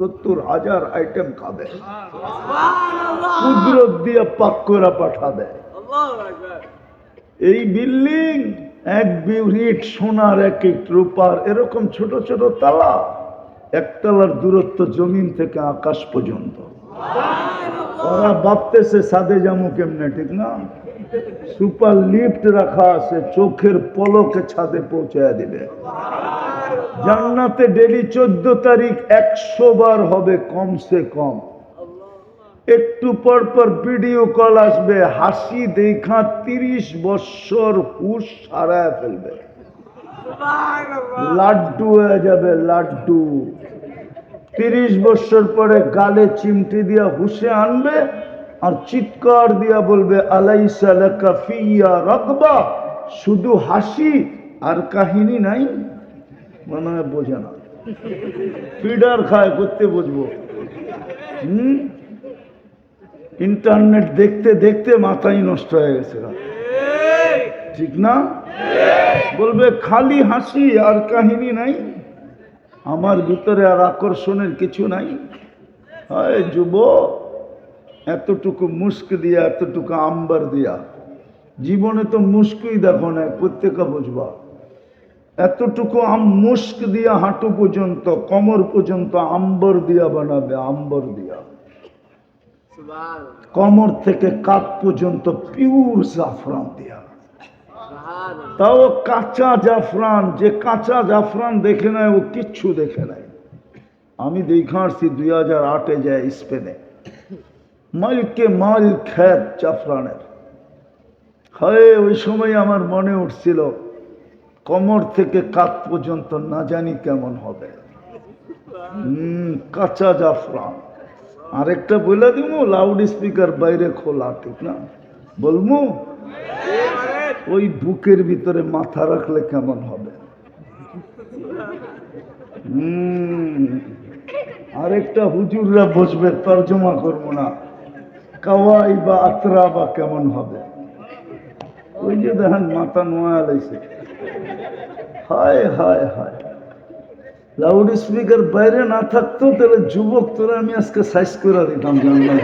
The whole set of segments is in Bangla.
সত্তর হাজার আইটেম খাবে। কুদরত দিয়ে পাক করে পাঠাবে। এই বিল্ডিং এক বিউরিট সোনার এক এক রূপার এরকম ছোট ছোট তালা একতলার দূরত্ব জমিন থেকে আকাশ পর্যন্ত। ওরা ভাবতেছে সাদে জামু কেমনে? ঠিক না? সুপার লিফট রাখা আছে চোখের পলকে ছাদে পৌঁছায় দিবে। জান্নাতে ডেলি চোদ্দ তারিখ একশো বার হবে, কমসে কম। একটু পর পর ভিডিও কল আসবে, হাসি দেখা তিরিশ বৎসর হুশ সারায় ফেলবে। লাড্ডু হয়ে যাবে, লাড্ডু। তিরিশ বছর পরে গালে চিমটি দিয়া হুসে আনবে আর চিৎকার দিয়া বলবে, আলাইসা লাকা ফিয়া রাগবা? শুধু হাসি আর কাহিনী নাই। মনে হয় বোঝে না। ফিডার খায়, করতে বুঝব। ইন্টারনেট দেখতে দেখতে মাথাই নষ্ট হয়ে গেছে ঠিক না? বলবে, খালি হাসি আর কাহিনী নাই। আমার ভিতরে আর আকর্ষণের কিছু নাই। হয় যুব এতটুকু মুস্ক দিয়া, এতটুকু আম্বার দিয়া। জীবনে তো মুস্কই দেখো না প্রত্যেকে বুঝবা। এতটুকু আম মুস্ক দিয়া হাঁটু পর্যন্ত কমর পর্যন্ত আম্বর দিয়া বানাবে আম্বর দিয়া। কমর থেকে কাক পর্যন্ত পিওর জাফরান দিয়া। তাও কাঁচা জাফরান যে কাঁচা জাফরান দেখে নেয় ও কিচ্ছু দেখে নেয়। আমি দেখে আসছি দুই হাজার আটে যায় স্পেনে। মাইলকে মাইল খ্যাত জাফরানের। হয় ওই সময় আমার মনে উঠছিল কমর থেকে কাক পর্যন্ত না জানি কেমন হবে। হম, কাঁচা জাফরান। আরেকটা বলে দিব লাউড স্পিকার বাইরে খোলা, ঠিক না? বলব ওই বুকের ভিতরে মাথা রাখলে কেমন হবে? আরেকটা হুজুররা বসবে, তর্জমা করব না। কাওয়াই বা আতরা বা কেমন হবে? ওই যে দেখেন মাথা নোয়া লাইছে হায় হায় হায়। লাউড স্পিকার বাইরে না থাকতো তাহলে যুবক, তোরা আমি আজকে সাইজ করে দিতাম জানলাম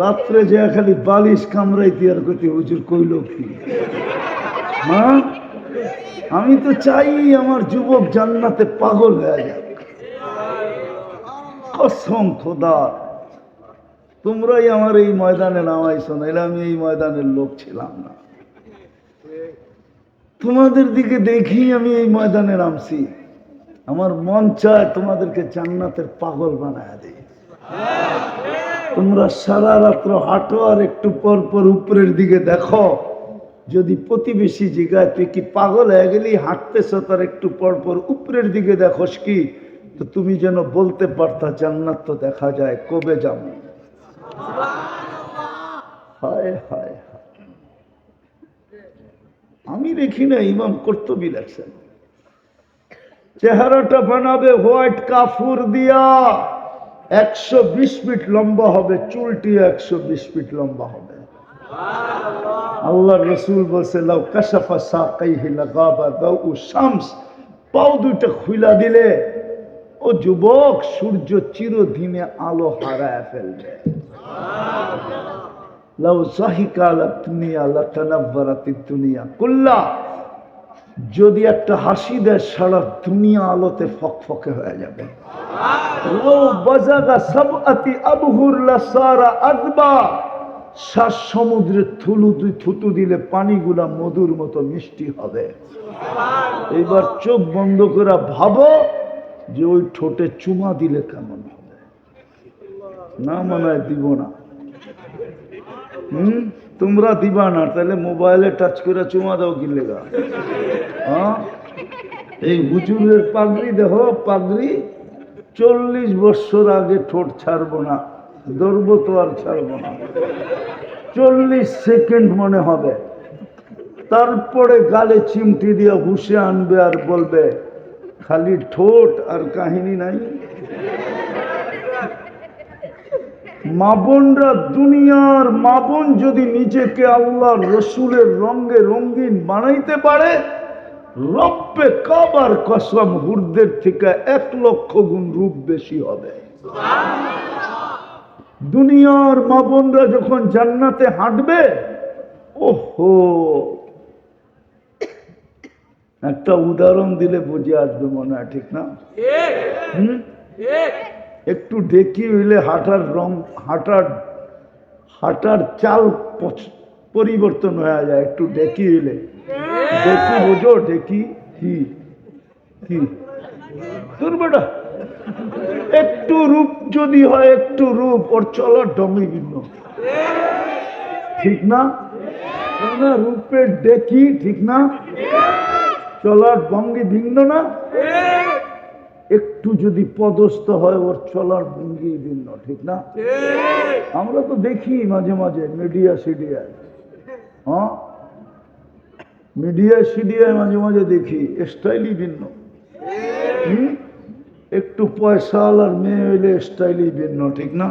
রাত্রে যে খালি বালিশ কামড়াইতে আর কতি হুজুর কইল কি? মা, আমি তো চাই আমার যুবক জান্নাতে পাগল হয়ে যাক। কসম খোদা। তোমরাই আমার এই ময়দানে নামাইছো, নাইলে আমি এই ময়দানের লোক ছিলাম না। তোমাদের দিকে দেখি আমি এই ময়দানে নামছি। আমার মন চায় তোমাদেরকে জান্নাতের পাগল বানায় দিই। তোমরা সারা রাত্র হাঁটো আর একটু পর পর উপরের দিকে দেখো। যদি প্রতিবেশী জিগায় তুই কি পাগল হয়ে গেলি, হাঁটতেছ তার একটু পর পর উপরের দিকে দেখোস কি? তো তুমি যেন বলতে পারতা, জান্নাত তো দেখা যায়, কবে যাব? হায় হায়। আমি দেখি না, ইমাম কর্তবী লেখছেন। চেহারাটা বানাবে হোয়াইট কাফুর দিয়া। একশো বিশ ফিট লম্বা হবে, চুলটি একশো বিশ ফিট লম্বা হবে। আল্লাহ রসুল বলছে, লাউ কাশাফা সাকাইহি লাগাবা দাউ শামস। পাও দুইটা খুইলা দিলে, ও যুবক, সূর্য চিরদিনে আলো হারায় ফেলবে। লাউ দুনিয়া। কুল্লা, যদি একটা হাসি দেয় সারা দুনিয়া আলোতে ফকফকে হয়ে যাবে। সমুদ্রে থুলু থুতু দিলে পানিগুলা মধুর মতো মিষ্টি হবে। এইবার চোখ বন্ধ করে ভাবো যে ওই ঠোঁটে চুমা দিলে কেমন হবে। না মনে হয় দিব না। হুম? তোমরা দিবা না তাহলে মোবাইলে টাচ করে চুমা দাও কি লেগা? হ্যাঁ? এই হুজুরের পাগড়ি দেহ পাগড়ি চল্লিশ বছর আগে ঠোঁট ছাড়বো না, ধরবো তো আর ছাড়বো না। চল্লিশ সেকেন্ড মনে হবে। তারপরে গালে চিমটি দিয়ে হুসে আনবে আর বলবে, খালি ঠোঁট আর কাহিনী নাই। মাবনরা দুনিয়ার মাবন যদি নিজেকে আল্লাহ রসুলের রঙে রঙিন বানাইতে পারে রব্বে কাবার কসম হুরদের থেকে এক লক্ষ গুণ রূপ বেশি হবে। দুনিয়ার মা বোনরা যখন জান্নাতে হাঁটবে ওহো! একটা উদাহরণ দিলে বুঝে আসবে মনে হয় ঠিক না? হুম? একটু ডেকে হইলে হাঁটার রং, হাঁটার হাঁটার চাল পরিবর্তন হয়ে যায়। একটু ডেকে হইলে। ডেকি বোঝো, ডেকি কি? তোর বেটা, একটু রূপ যদি হয়, একটু রূপ, ওর চলার ডমি ভিন্ন। ঠিক না? না, রূপের ডেকি ঠিক না? চলার ভঙ্গি ভিন্ন না? একটু যদি পদস্থ হয় ওর চলার ভঙ্গি ভিন্ন ঠিক না? আমরা তো দেখি মাঝে মাঝে মিডিয়া সিডিয়ায় হ্যাঁ? মিডিয়া সিডিয়ায় মাঝে মাঝে দেখি স্টাইলই ভিন্ন। একটু পয়সা আর মেয়ে হইলে স্টাইলই ভিন্ন ঠিক না?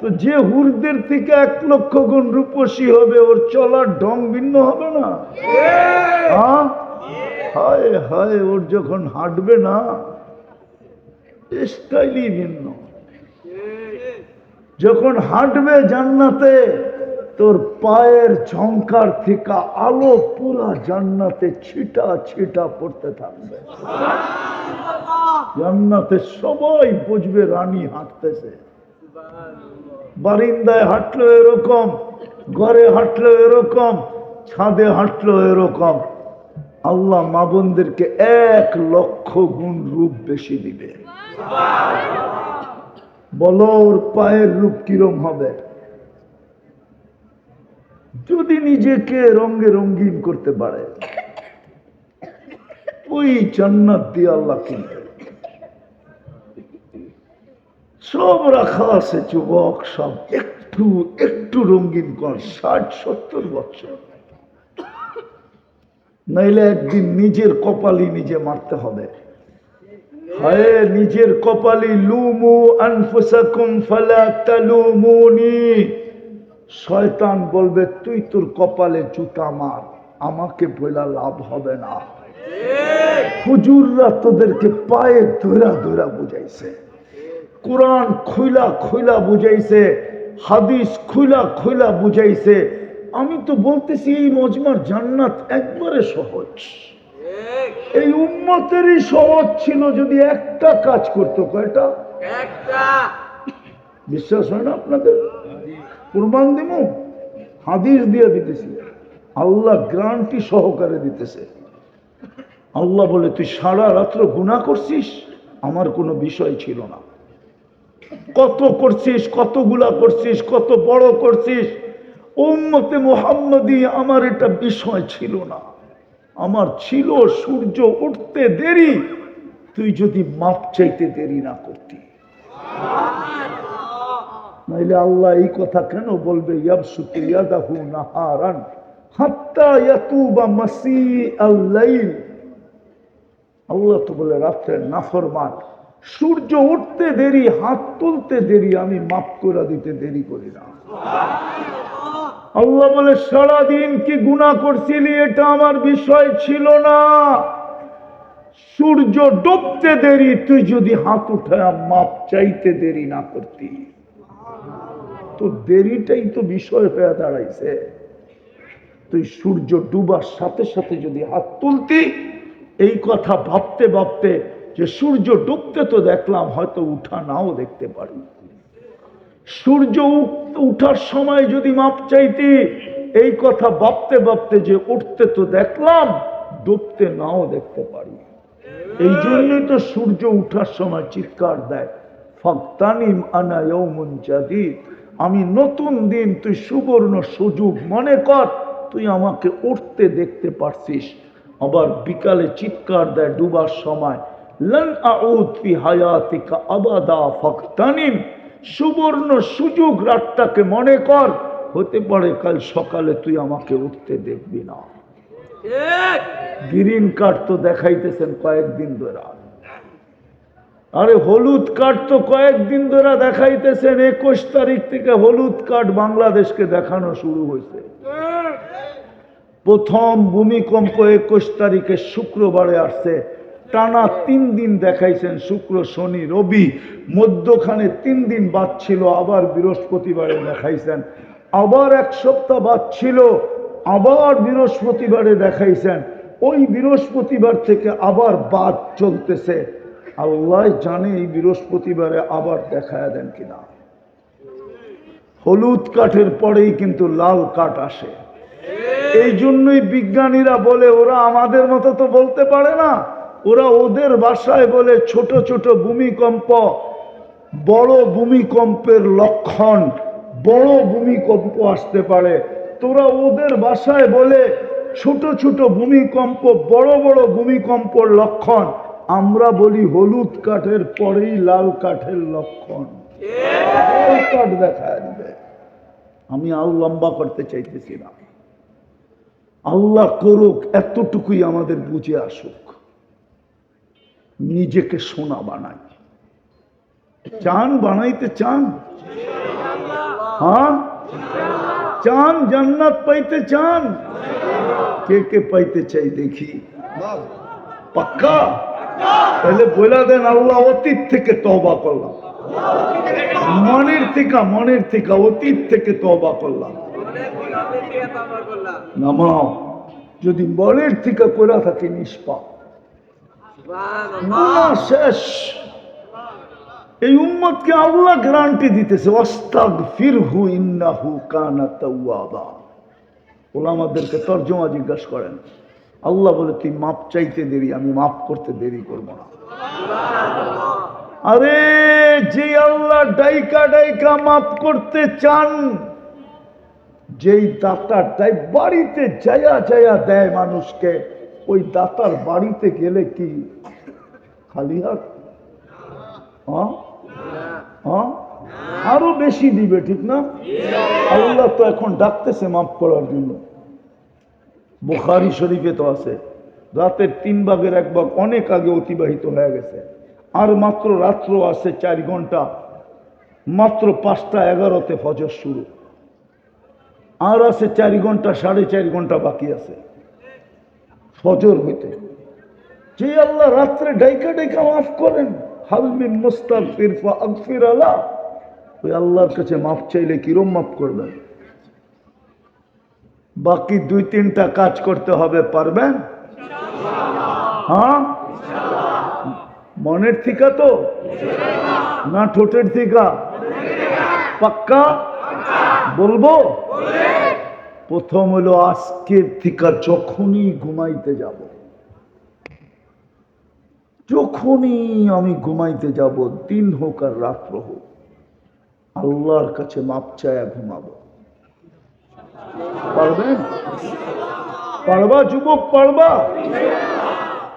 তো যে হুরদের থেকে এক লক্ষ গুণ রূপসী হবে ওর চলার ঢং ভিন্ন হবে না? হ্যাঁ? হায় হায়, ওর যখন হাঁটবে না, স্টাইলই ভিন্ন। যখন হাঁটবে জান্নাতে, তোর পায়ের ঝঙ্কার থেকে আলো পুরা জান্নাতে ছিটা ছিটা পড়তে থাকবে। জান্নাতে সবাই বুঝবে রানী হাঁটতেছে। বারিন্দায় হাঁটলো এরকম, ঘরে হাঁটলো এরকম, ছাদে হাঁটলো এরকম। আল্লাহ মা বোনদেরকে এক লক্ষ গুণ রূপ বেশি দিবে। বলো, ওর পায়ের রূপ কিরম হবে? যদি নিজেকে রঙে রঙ্গিন করতে পারে, ওই জান্নাত দিয়ে আল্লাহ কিনবে। সব রাখা আছে যুবক, সব একটু একটু রঙিন কর, ষাট, সত্তর বছর। নাইলে একদিন নিজের কপালই নিজে মারতে হবে। হায়, নিজের কপালি লুমু আনফুসাকুম ফালা তালুমুনি। শয়তান বলবে, তুই তোর কপালে জুতা মার, আমাকে বলা লাভ হবে না। হুজুররা তোদেরকে পায়ে ধরা ধরা বুঝাইছে। কোরআন খুইলা খুইলা বুঝাইছে, হাদিস খুইলা খুইলা বুঝাইছে আমি তো বলতেছি এই মজমার জান্নাত একবারে সহজ। এই উম্মতেরই সহজ ছিল যদি একটা কাজ করতো কয়টা? একটা। বিশ্বাস হয় না আপনাদের? কুরবান দিব হাদিস দিয়ে দিতেছি। আল্লাহ গ্রান্টি সহকারে দিতেছে। আল্লাহ বলে তুই সারা রাত্র গুণা করছিস? আমার কোনো বিষয় ছিল না। কত করছিস কতগুলা করছিস কত বড় করছিস উম্মতে মোহাম্মদি আমার এটা বিষয় ছিল না। আমার ছিল সূর্য উঠতে দেরি, তুই যদি মাপ চাইতে দেরি না করতি। নাইলে আল্লাহ এই কথা কেন বলবে? মাসি আল্লাহ তো বলে রাত্রের নাফরমান, সূর্য উঠতে দেরি, হাত তুলতে দেরি, আমি মাফ করে দিতে দেরি করি না। আল্লাহ বলে, সারাদিন কি গুণা করছিলি? এটা আমার বিষয় ছিল না। সূর্য ডুবতে দেরি, তুই যদি হাত উঠায় মাপ চাইতে দেরি না করতি। তো দেরিটাই তো বিষয় হয়ে দাঁড়াইছে। তুই সূর্য ডুবার সাথে সাথে যদি হাত তুলতি, এই কথা ভাবতে ভাবতে যে সূর্য ডুবতে তো দেখলাম, হয়তো উঠা নাও দেখতে পারি সূর্য উঠ- উঠার সময় যদি মাপ চাইতি, এই কথা ভাবতে ভাবতে যে উঠতে তো দেখলাম, ডুবতে নাও দেখতে পারি। এই জন্যই তো সূর্য উঠার সময় চিৎকার দেয়, ফক্তানিম আনা ইয়ৌমুন জাদিদ, আমি নতুন দিন, তুই সুবর্ণ সুযোগ, মনে কর, তুই আমাকে উঠতে দেখতে পারছিস। আবার বিকালে চিৎকার দেয় ডুবার সময়, লন আউদ ফি হায়াতিকা আবাদা ফক্তানিম সুবর্ণ সুযোগ রাতটাকে মনে কর হতে পারে কাল সকালে তুই আমাকে উঠতে দেখবি না। গ্রিন কার্ড তো দেখাইতেছেন কয়েকদিন ধরে। আরে হলুদ কার্ড তো কয়েকদিন ধরে দেখাইতেছেন একুশ তারিখ থেকে হলুদ কার্ড বাংলাদেশকে দেখানো শুরু হয়েছে প্রথম ভূমিকম্প একুশ তারিখে শুক্রবারে আসছে টানা তিন দিন দেখাইছেন শুক্র, শনি, রবি। মধ্যখানে তিন দিন বাদ ছিল, আবার বৃহস্পতিবারে দেখাইছেন। আবার এক সপ্তাহ বাদ ছিল, আবার বৃহস্পতিবারে দেখাইছেন। ওই বৃহস্পতিবার থেকে আবার বাদ চলতেছে। আল্লাহ জানে এই বৃহস্পতিবারে আবার দেখায় দেন কিনা। হলুদ কাঠের পরেই কিন্তু লাল কাঠ আসে। এই জন্যই বিজ্ঞানীরা বলে, ওরা আমাদের মতো তো বলতে পারে না। ওরা ওদের ভাষায় বলে ছোট ছোট ভূমিকম্প, বড় ভূমিকম্পের লক্ষণ, বড় ভূমিকম্প আসতে পারে। তোরা ওদের ভাষায় বলে ছোট ছোট ভূমিকম্প, বড় বড় ভূমিকম্পর লক্ষণ। আমরা বলি হলুদ কাঠের পরেই লাল কাঠের লক্ষণ। কাঠ দেখা দিবে আমি আর লম্বা করতে চাইতেছি না। আল্লাহ করুক, এতটুকুই আমাদের বুঝে আসুক। নিজেকে সোনা বানাই। চান বানাইতে চান? হ্যাঁ? চান জান্নাত পাইতে চান? কে কে পাইতে চাই দেখি। পাক্কা? তাহলে বলে দেন, আল্লাহ অতীত থেকে তবা করলাম। মনের থেকে মনের থেকে, অতীত থেকে তবা করলাম। নামাও। যদি মনের থেকে করে থাকে, নিষ্পাপ। শেষ। এই উম্মতকে আল্লাহ দিতেছে অস্তাগ ফিরহু ইন্নাহু কানা ওলামাদেরকে তর্জমা জিজ্ঞাসা করেন, আল্লাহ বলে, তুই মাপ চাইতে দেরি, আমি মাপ করতে দেরি করব না। আরে, যে আল্লাহ ডাইকা ডাইকা মাপ করতে চান, যেই দাতারটাই বাড়িতে যায়া যায়া দেয় মানুষকে ওই দাতার বাড়িতে গেলে কি খালি হাত? হ্যাঁ? হ্যাঁ? আরও বেশি দিবে, ঠিক না? আল্লাহ তো এখন ডাকতেছে মাফ করার জন্য। বুখারি শরীফে তো আছে। রাতের তিন ভাগের এক ভাগ অনেক আগে অতিবাহিত হয়ে গেছে। আর মাত্র রাত্র আছে চার ঘণ্টা। মাত্র পাঁচটা এগারোতে ফজর শুরু। আর আছে চারি ঘণ্টা, সাড়ে চার ঘণ্টা বাকি আছে। ফজর হইতে। যে আল্লাহ রাত্রে ডাইকা ডাইকা মাফ করেন হালমি মুস্তাক ফিরফা আকফির আল্লাহ ওই আল্লাহর কাছে মাফ চাইলে কিরম মাফ করবেন? বাকি দুই তিনটা কাজ করতে হবে, পারবেন? হ্যাঁ? মনের থিকা তো? না ঠোঁটের থিকা? পাক্কা? বলব। প্রথম হলো আজকের থিকা যখনই ঘুমাইতে যাব, যখনই আমি ঘুমাইতে যাব, দিন হোক আর রাত্র হোক, আল্লাহর কাছে মাপ চায়া ঘুমাবো। পারবেন পারবা যুবক, পারবা?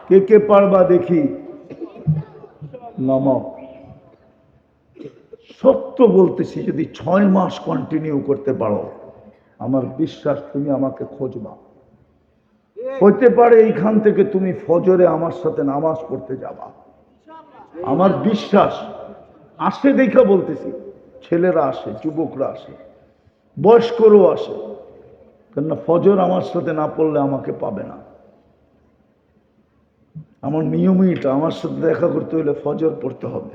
কে কে পারবা দেখি? নামাও। সত্য বলতেছি, যদি ছয় মাস কন্টিনিউ করতে পারো আমার বিশ্বাস, তুমি আমাকে খোঁজবা। হইতে পারে এইখান থেকে তুমি ফজরে আমার সাথে নামাজ পড়তে যাবা। আমার বিশ্বাস, আসে দেখা বলতেছি, ছেলেরা আসে, যুবকরা আসে, বয়স্করও আসে। কেননা ফজর আমার সাথে না পড়লে আমাকে পাবে না। আমার নিয়মই এটা, আমার সাথে দেখা করতে হলে ফজর পড়তে হবে।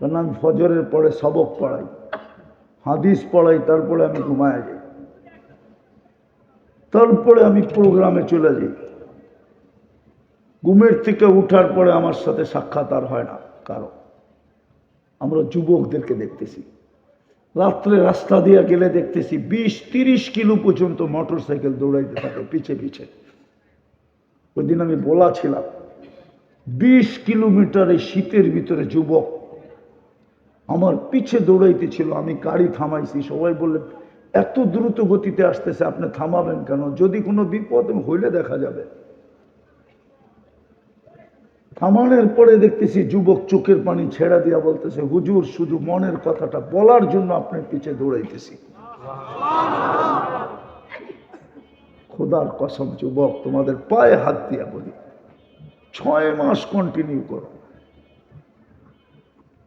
কারণ আমি ফজরের পরে সবক পড়াই, হাদিস পড়াই, তারপরে আমি ঘুমায় যাই। তারপরে আমি প্রোগ্রামে চলে যাই। ঘুমের থেকে উঠার পরে আমার সাথে সাক্ষাৎ আর হয় না কারও। আমরা যুবকদেরকে দেখতেছি। রাত্রে রাস্তা দিয়ে গেলে দেখতেছি বিশ তিরিশ কিলো পর্যন্ত মোটর সাইকেল দৌড়াইতে থাকে পিছে পিছে। ওই দিন আমি বলা ছিলাম, বিশ কিলোমিটার শীতের ভিতরে যুবক আমার পিছে দৌড়াইতে ছিল আমি গাড়ি থামাইছি, সবাই বললে এত দ্রুত গতিতে আসতেছে, আপনি থামাবেন কেন? যদি কোনো বিপদ হইলে দেখা যাবে। থামানোর পরে দেখতেছি যুবক চোখের পানি ছেড়া দিয়া বলতেছে, হুজুর, শুধু মনের কথাটা বলার জন্য আপনার পিছে দৌড়াইতেছি। খোদার কসম যুবক, তোমাদের পায়ে হাত দিয়া বলি, ছয় মাস কন্টিনিউ করো।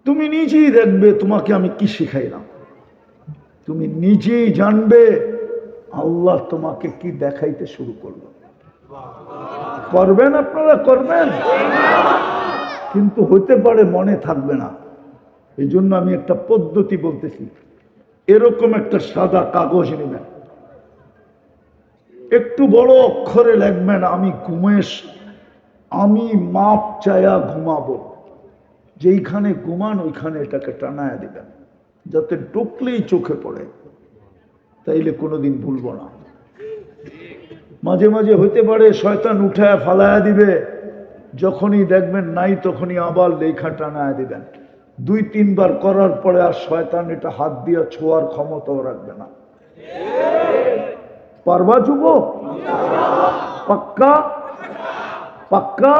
তুমি নিজেই দেখবে তোমাকে আমি কি শিখাইলাম। তুমি নিজেই জানবে আল্লাহ তোমাকে কি দেখাইতে শুরু করল। করবেন আপনারা, করবেন। কিন্তু হতে পারে মনে থাকবে না। এই জন্য আমি একটা পদ্ধতি বলতেছি। এরকম একটা সাদা কাগজ নেবেন। একটু বড় অক্ষরে লিখবেন, আমি ঘুমেশ, আমি মাপ চায়া ঘুমাবো। যেইখানে ঘুমান, ওইখানে এটাকে টানায় দিবেন। যাতে ঢুকলেই চোখে পড়ে, তাইলে কোনোদিন ভুলবো না। মাঝে মাঝে হতে পারে শয়তান উঠায় ফালায়া দিবে, যখনই দেখবেন নাই তখনই আবার লেখা টানায় দিবেন। দুই, তিনবার করার পরে আর শয়তান এটা হাত দিয়ে ছোঁয়ার ক্ষমতাও রাখবে না। পারবা যুব পাক্কা? পাক্কা?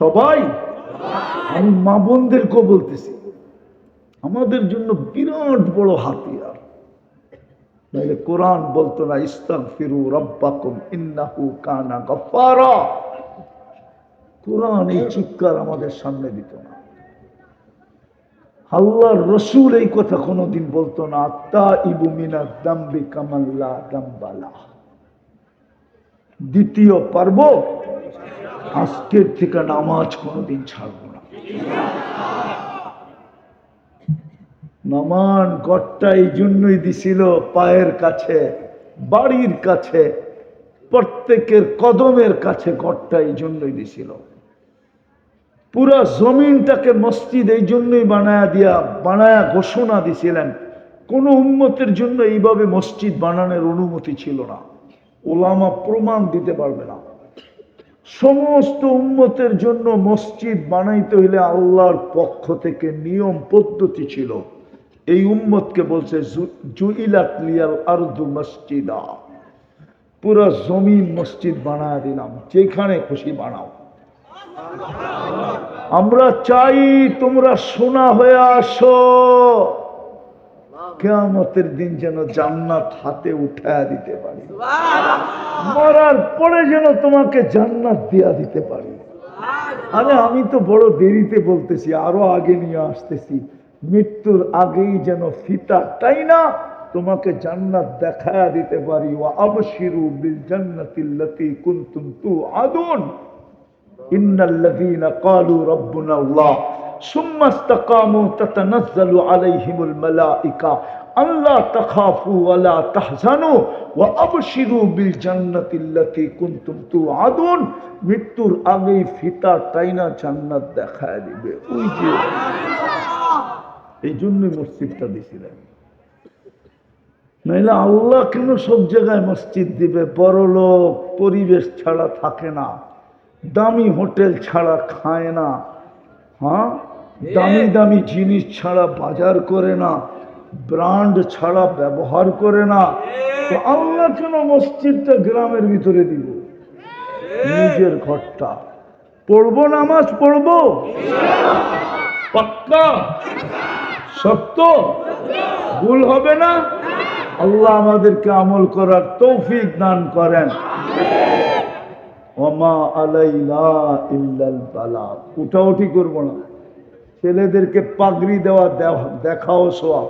সবাই? আমি মা বোনদেরকেও বলতেছি আমাদের জন্য বিরাট বড় হাতিয়ার। নাহলে কোরআন বলতো না ইস্তাক ফিরু রব্বাকুম ইন্নাহু কানা গফারা কোরআন এই চিৎকার আমাদের সামনে দিত না। আল্লাহর রসুল এই কথা কোনোদিন বলতো না তা ইবু মিনা দাম্বি কামাল্লা দাম্বালা দ্বিতীয় পারব, আজকের থেকে নামাজ কোনোদিন ছাড়বো না। নামান গড়টা এই জন্যই দিছিল পায়ের কাছে, বাড়ির কাছে, প্রত্যেকের কদমের কাছে গড়টা এই জন্যই দিছিল। পুরা জমিনটাকে মসজিদ এই জন্যই বানায়া দিয়া, বানায়া ঘোষণা দিছিলেন, কোন উন্মতের জন্য এইভাবে মসজিদ বানানোর অনুমতি ছিল না। ওলামা প্রমাণ দিতে পারবে না। সমস্ত উন্মতের জন্য মসজিদ বানাইতে হইলে আল্লাহর পক্ষ থেকে নিয়ম, পদ্ধতি ছিল। এই উম্মতকে বলছে জুইলাত লিয়াল আরদু মসজিদা। পুরো জমিন মসজিদ বানায় দিলাম, যেখানে খুশি বানাও। আমরা চাই তোমরা সোনা হয়ে আসো। কেয়ামতের দিন যেন জান্নাত হাতে উঠায় দিতে পারি। মরার পরে যেন তোমাকে জান্নাত দিয়া দিতে পারি। আরে আমি তো বড় দেরিতে বলতেছি, আরও আগে নিয়ে আসতেছি। মৃত্যুর আগেই যেন ফিতাটাই না? তোমাকে জান্নাত দেখায়া দিতে পারি। ও আবশিরু বিল জান্নাতিল্লাতি কুনতুম তুআদুন। ইন্নাল্লাযীনা ক্বালু রাব্বুনা আল্লাহ। সুম্মা ইসতাকামু তাতানাজ্জালু আলাইহিমুল মালাইকা। আল্লাহ তাখাফু ওয়ালা তাহজানু। ওয়া আবশিরু বিল জান্নাতিল্লাতি কুনতুম তুআদুন। মৃত্যুর আগেই ফিতা টাইনা জান্নাত দেখায় দিবে। ওই যে এই জন্যই মসজিদটা দিছিলেন। নাইলে আল্লাহ কেন সব জায়গায় মসজিদ দিবে? বড় লোক পরিবেশ ছাড়া থাকে না দামি হোটেল ছাড়া খায় না হ্যাঁ? দামি দামি জিনিস ছাড়া বাজার করে না ব্রান্ড ছাড়া ব্যবহার করে না। তো আল্লাহ কেন মসজিদটা গ্রামের ভিতরে দিব? নিজের ঘরটা। পড়ব নামাজ পড়ব? পাক্কা? সত্য? ভুল হবে না? আল্লাহ আমাদেরকে আমল করার তৌফিক দান করেন। আলাইলা উঠাউঠি করব না। ছেলেদেরকে পাগড়ি দেওয়া দেখাও সোয়া